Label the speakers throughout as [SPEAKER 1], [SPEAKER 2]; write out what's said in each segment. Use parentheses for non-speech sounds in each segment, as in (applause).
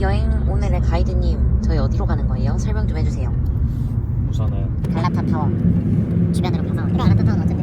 [SPEAKER 1] 여행 오늘의 가이드님 저희 어디로 가는 거예요? 설명 좀 해주세요.
[SPEAKER 2] 우선은
[SPEAKER 1] 갈라타 타워 주변으로 가서 갈라타 타워는 어쨌든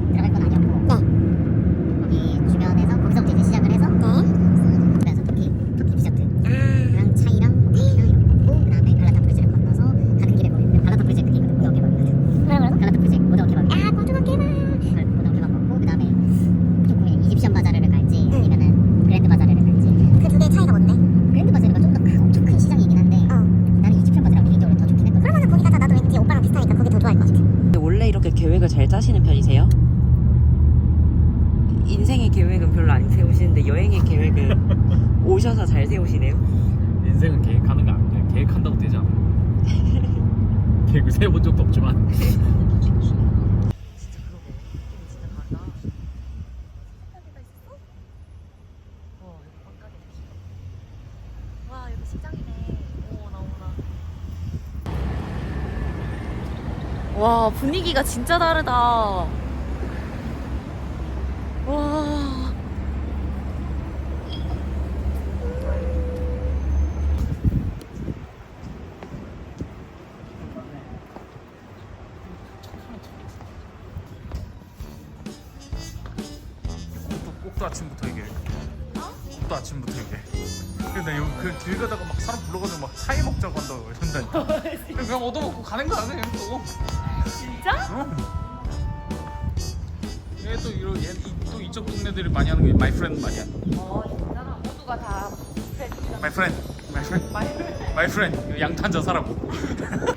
[SPEAKER 3] 세우시네요.
[SPEAKER 2] 인생은 계획하는 거 아니야. 계획한다고 되지 않아. (laughs) 계획을 세워본 적도 없지만 (laughs)
[SPEAKER 3] 진짜 그러고 진짜 다르다. 와 여기 빵가게 와 여기 시장이네. 오 나 오나. 와 분위기가 진짜 다르다.
[SPEAKER 2] 꼭도 아침부터 얘기해. 근데 여기 그길 가다가 막 사람 불러가지고 막 사이 먹자고 한다고 이런다니까. 그냥 얻어먹고 가는 거 아니야 또.
[SPEAKER 3] 진짜?
[SPEAKER 2] 응. 얘또 이런 얘또 이쪽 동네들이 많이 하는 게 마이 프렌드 많이 하는.
[SPEAKER 3] 어 진짜 모두가 다
[SPEAKER 2] 마이 프렌드, 마이 프렌드, 마이 프렌드. 양탄자 사라고. (laughs)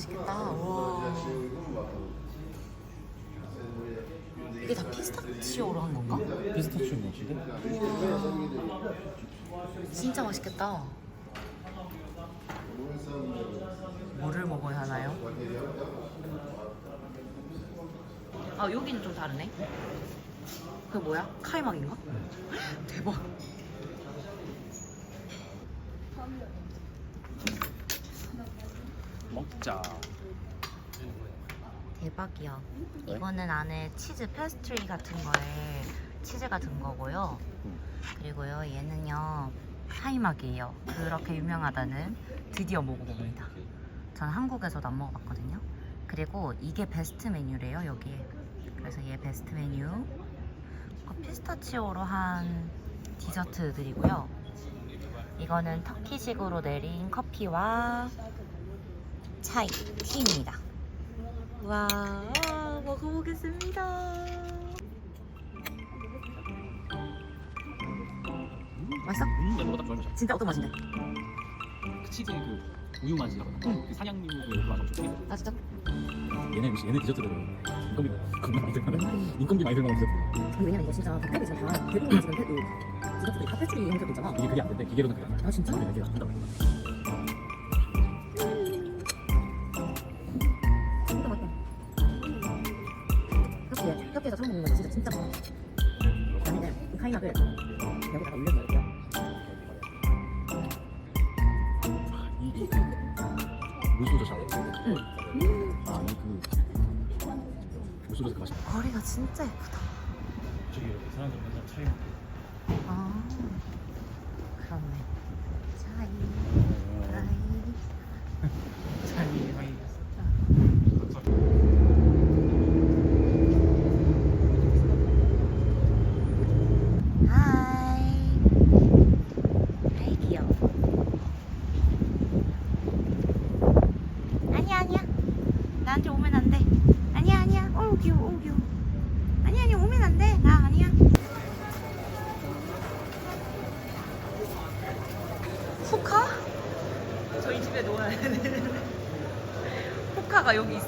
[SPEAKER 3] 맛있겠다. 와. 이게 다 피스타치오로 한 건가?
[SPEAKER 2] 피스타치오 맛인데?
[SPEAKER 3] 우와. 진짜 맛있겠다. 뭐를 먹어야 하나요? 아 여기는 좀 다르네. 그 뭐야? 카이막인가? (gasps) 대박.
[SPEAKER 2] 먹자.
[SPEAKER 1] 대박이야. 이거는 안에 치즈 페스트리 같은 거에 치즈가 든 거고요. 그리고요, 얘는요, 사이막이에요. 그렇게 유명하다는 드디어 먹어봅니다. 전 한국에서도 안 먹어봤거든요. 그리고 이게 베스트 메뉴래요, 여기에. 그래서 얘 베스트 메뉴. 어, 피스타치오로 한 디저트들이고요. 이거는 터키식으로 내린 커피와 차이, 티입니다. 와, 먹어보겠습니다. 맛있어?
[SPEAKER 2] 음, 내가 좋아하는.
[SPEAKER 1] 진짜 어떤 맛인데?
[SPEAKER 2] 그 치즈 그 우유 맛이라고 하나? 그 상향류 그 맛 엄청.
[SPEAKER 1] 아 진짜?
[SPEAKER 2] 얘네 음식 얘네 디저트들은 인건비 겁나 많이 들어가는 인건비 많이 들어가는 디저트.
[SPEAKER 1] 왜냐면 이거 진짜 닭갈비 지금 다 대부분 지금 패, 그 디저트들이 다 패스트리 형태로 있잖아.
[SPEAKER 2] 이게 그게 안 된대. 기계로는 그래.
[SPEAKER 1] 아 진짜?
[SPEAKER 2] 그래, 기계로 한다고.
[SPEAKER 1] 올려놓을게요.
[SPEAKER 2] 이, 이, 물소저 샤워.
[SPEAKER 1] 응.
[SPEAKER 2] 아, 그 물소저 그 맛이.
[SPEAKER 1] 거리가 진짜 예쁘다.
[SPEAKER 2] 저기 이렇게 사람들 맨날 차이.
[SPEAKER 1] 아 그렇네. 차이 차이.
[SPEAKER 2] 차이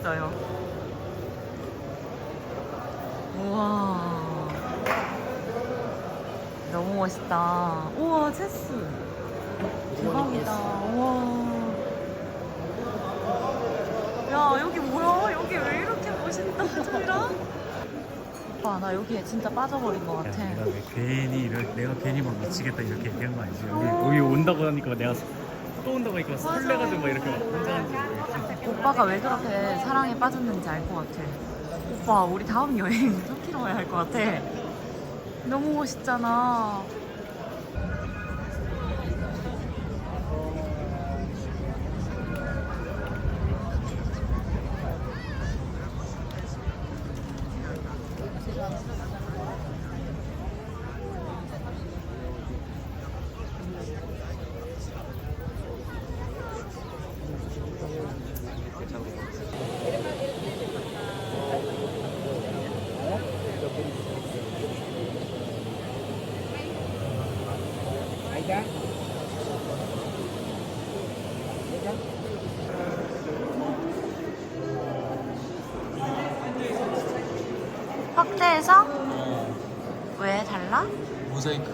[SPEAKER 1] 있어요.
[SPEAKER 3] 우와. 너무 멋있다. 우와, 체스. 대박이다. 우와. 야, 여기 뭐야? 여기 왜 이렇게 멋있다, 저희랑? 오빠, 나 여기에 진짜 빠져버린 것 같아.
[SPEAKER 2] 내가 그 괜히 이럴, 내가 괜히 막 미치겠다 이렇게 얘기한 거 아니지? 여기, 여기 온다고 하니까 내가 또 온다고 하니까 설레가지고 막 이렇게 막
[SPEAKER 3] 오빠가 왜 그렇게 사랑에 빠졌는지 알 것 같아. 오빠, 우리 다음 여행 터키로 가야 할 것 같아. 너무 멋있잖아. 확대해서? 왜 달라?
[SPEAKER 2] 모자이크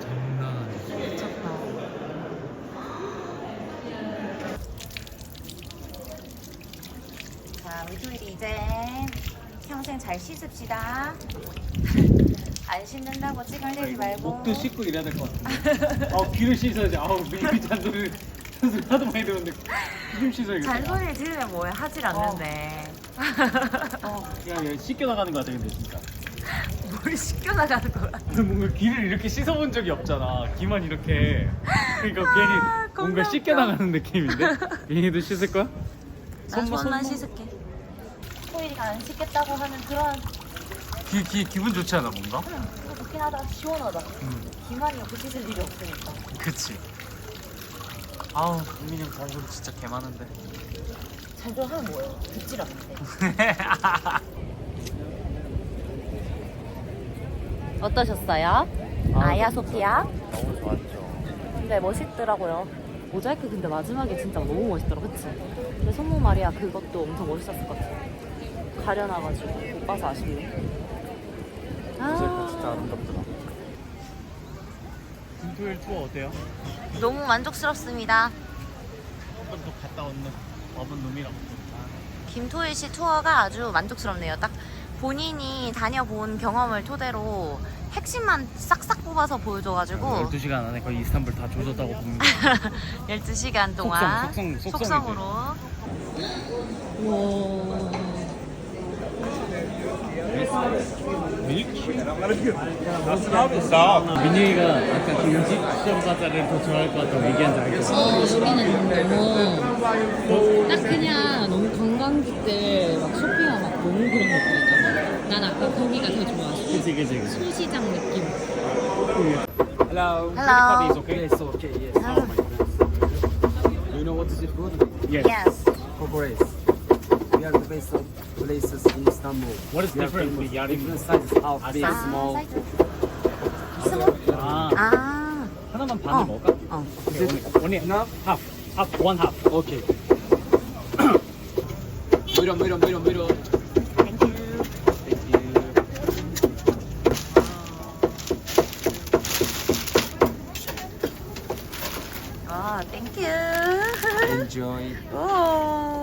[SPEAKER 2] 장난 아니야
[SPEAKER 3] 미쳤다. 자, 우리 둘이 이제 평생 잘 씻읍시다. 안 씻는다고 찌갈리지 말고.
[SPEAKER 2] 목도 씻고 이래야 될 것 같은데 아 귀를 씻어야지 아우 미리 (laughs) 잔소리 잔소리 하도 많이 들었는데 귀좀 씻어야겠다
[SPEAKER 3] 잔소리를 들으면 뭐해 하질 않는데.
[SPEAKER 2] 야, 야 씻겨 나가는 거 같아 근데 진짜 (laughs)
[SPEAKER 3] 뭘 씻겨나가는 거야.
[SPEAKER 2] 뭔가 귀를 이렇게 씻어본 적이 없잖아 귀만 이렇게 그러니까 괜히 뭔가 씻겨
[SPEAKER 3] 웃겨.
[SPEAKER 2] 나가는 느낌인데 (laughs) 비행이도 씻을 거야?
[SPEAKER 3] 나
[SPEAKER 2] 손만-
[SPEAKER 3] 씻을게. 토일이가 안 씻겠다고 하는 그런
[SPEAKER 2] 귀, 귀, 기분 좋지 않아 뭔가?
[SPEAKER 3] 좋긴 하다. 시원하다.
[SPEAKER 2] 응
[SPEAKER 3] 기만이 없이 씻을 일이 없으니까.
[SPEAKER 2] 그치 아우 민민이 형 잔소리 진짜 개 많은데
[SPEAKER 3] 잔소리 하면 뭐예요? 듣질 않는데. (laughs) 어떠셨어요? 아야 소피아?
[SPEAKER 2] 너무 좋았죠
[SPEAKER 3] 근데 멋있더라고요. 모자이크 근데 마지막에 진짜 너무 멋있더라, 그치? 근데 손모 마리아 그것도 엄청 멋있었을 것 같아. 가려놔가지고 못 봐서 아쉽네. 아,
[SPEAKER 2] 아름답더라 금토일 투어 어때요?
[SPEAKER 3] 너무 만족스럽습니다.
[SPEAKER 2] 한번 더 갔다 온 놈, 와본 놈이라고
[SPEAKER 3] 김토일 씨 투어가 아주 만족스럽네요. 딱 본인이 다녀본 경험을 토대로 핵심만 싹싹 뽑아서 보여줘가지고
[SPEAKER 2] 12시간 안에 거의 이스탄불 다 조졌다고 봅니다 (laughs)
[SPEAKER 3] 12시간 동안
[SPEAKER 2] 속성, 속성.
[SPEAKER 3] 속성으로
[SPEAKER 2] 민영이가 아까 그 음식 시험 과자를 더 좋아할 것 같다고 얘기한 줄 알겠어
[SPEAKER 4] 어, 여기는 너무 딱 그냥 너무 관광객들 막 쇼핑하고 막 너무 그런 느낌 있잖아. 난 아까 거기가 더 좋았어.
[SPEAKER 2] 그치 그치 그치
[SPEAKER 4] 소시장 느낌.
[SPEAKER 5] Hello.
[SPEAKER 3] Hello.
[SPEAKER 2] is okay?
[SPEAKER 5] Yes, okay, yes. Oh my goodness. Do you know what is it food?
[SPEAKER 2] Yes.
[SPEAKER 3] Yes.
[SPEAKER 5] Kokoreç. We are the best of places in Istanbul.
[SPEAKER 2] What is
[SPEAKER 5] We are
[SPEAKER 2] different
[SPEAKER 5] famous.
[SPEAKER 2] with Yarim?
[SPEAKER 5] Different sizes, half big,
[SPEAKER 3] 아,
[SPEAKER 5] small.
[SPEAKER 3] 사이즈.
[SPEAKER 2] 아
[SPEAKER 3] 아,
[SPEAKER 2] 하나만 반을
[SPEAKER 3] 어.
[SPEAKER 2] 먹을까?
[SPEAKER 3] 어.
[SPEAKER 2] 오케이, only, only
[SPEAKER 5] Enough?
[SPEAKER 2] half half one half
[SPEAKER 5] Okay. Buyurun, buyurun, buyurun, buyurun.
[SPEAKER 3] Thank you.
[SPEAKER 5] Thank you.
[SPEAKER 3] 아, 땡큐.
[SPEAKER 5] Enjoy.
[SPEAKER 3] 오.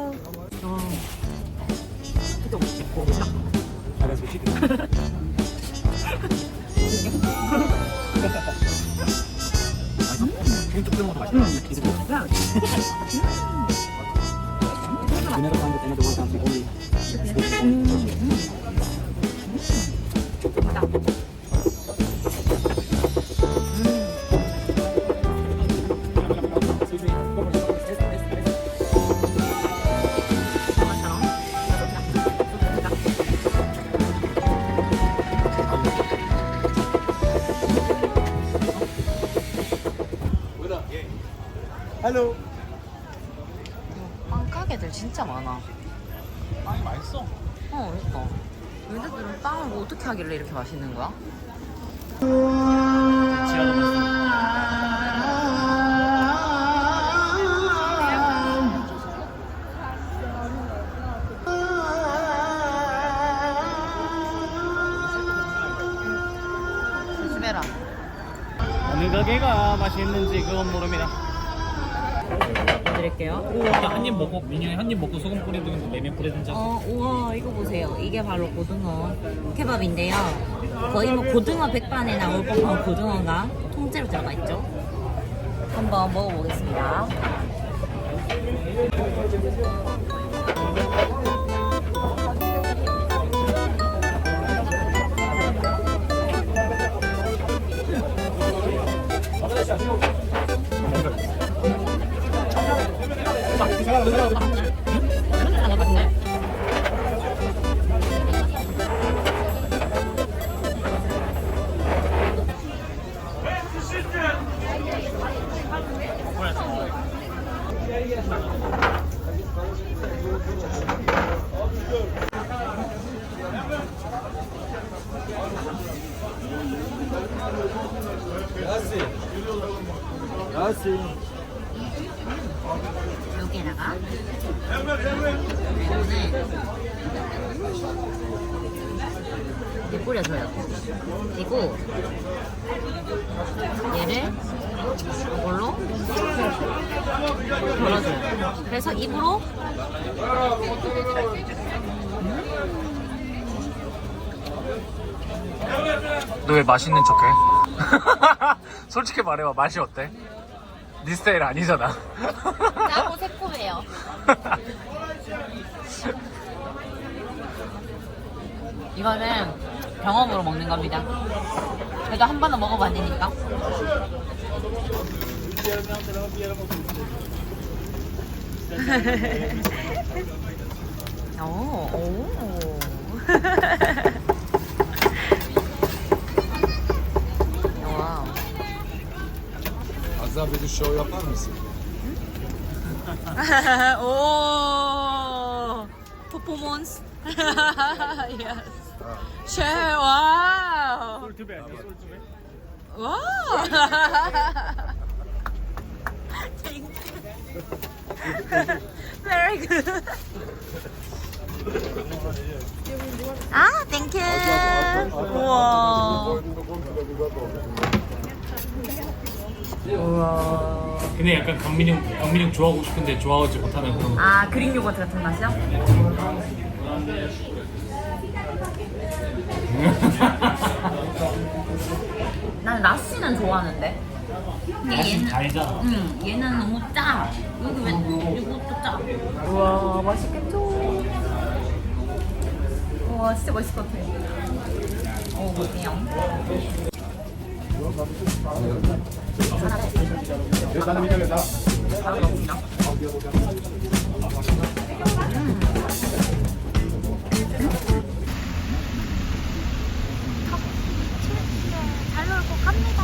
[SPEAKER 5] You
[SPEAKER 3] 하길래 이렇게 맛있는 거야?
[SPEAKER 2] 조심해라. 어느 가게가 맛있는지 그건 모릅니다.
[SPEAKER 3] 드릴게요.
[SPEAKER 2] 한입 먹고 민영이 한 입 먹고 소금 뿌리든 내면 뿌리든지.
[SPEAKER 3] 어, 우와, 이거 보세요. 이게 바로 고등어 케밥인데요. 거의 뭐 고등어 백반에 나올 법한 고등어가 통째로 들어가 있죠. 한번 먹어보겠습니다.
[SPEAKER 5] Grazie.
[SPEAKER 1] 여기에다가 이렇게 뿌려줘요. 그리고 얘를 이걸로 걸어줘요. 그래서 입으로
[SPEAKER 2] 너 왜 맛있는 척해? (laughs) 솔직히 말해봐 맛이 어때? 네 스타일 아니잖아.
[SPEAKER 1] 짜고 새콤해요. (laughs)
[SPEAKER 3] 이거는 경험으로 먹는 겁니다. 그래도 한 번은 먹어봤으니까. (laughs) 오, 오. (laughs)
[SPEAKER 5] Azar bir show yapar mısın?
[SPEAKER 3] 오 퍼포먼스 yes 쉐 와우
[SPEAKER 2] 솔트배 아니야 솔트배?
[SPEAKER 3] 와우 very good 아 땡큐 우와 우와.
[SPEAKER 2] 근데 약간 강민영 강민영 좋아하고 싶은데 좋아하지 못하는 그런.
[SPEAKER 3] 아 그릭 요거트 같은 맛이요? (laughs) 난 라시는 좋아하는데.
[SPEAKER 2] 맛이 달잖아.
[SPEAKER 3] 응 얘는 너무 짜. 여기 왜 이것도 짜? 우와 맛있겠죠? 우와 진짜 맛있을 것 같아. 어 보세 요 바로 먹습니다
[SPEAKER 1] 잘 놀고 갑니다.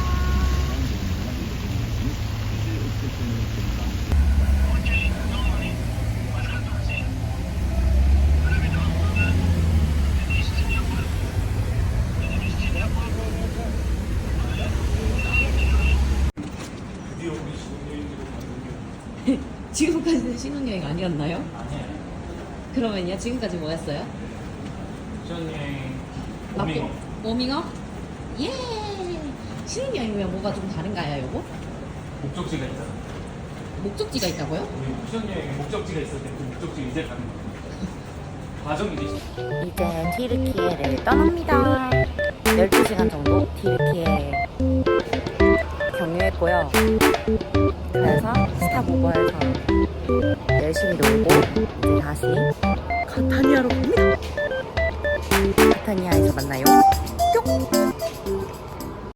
[SPEAKER 4] 지금까지는 신혼여행 아니었나요? 그러면요? 지금까지 뭐였어요?
[SPEAKER 2] 시원여행
[SPEAKER 4] 밖에- 워밍업? 예! 신혼여행이면 뭐가 좀 다른가요, 여보?
[SPEAKER 2] 목적지가 있잖아.
[SPEAKER 4] 목적지가 있다고요?
[SPEAKER 2] 우리 시원여행에 목적지가 있을 때그 목적지 이제 가는 거야. (laughs) 과정이지.
[SPEAKER 1] 이제 티르키예를 떠납니다. 12시간 정도 티르키예 경유했고요. 그래서 스타보버에서 열심히 놀고 이제 다시 카타니아로 갑니다. 카타니아에서 만나요.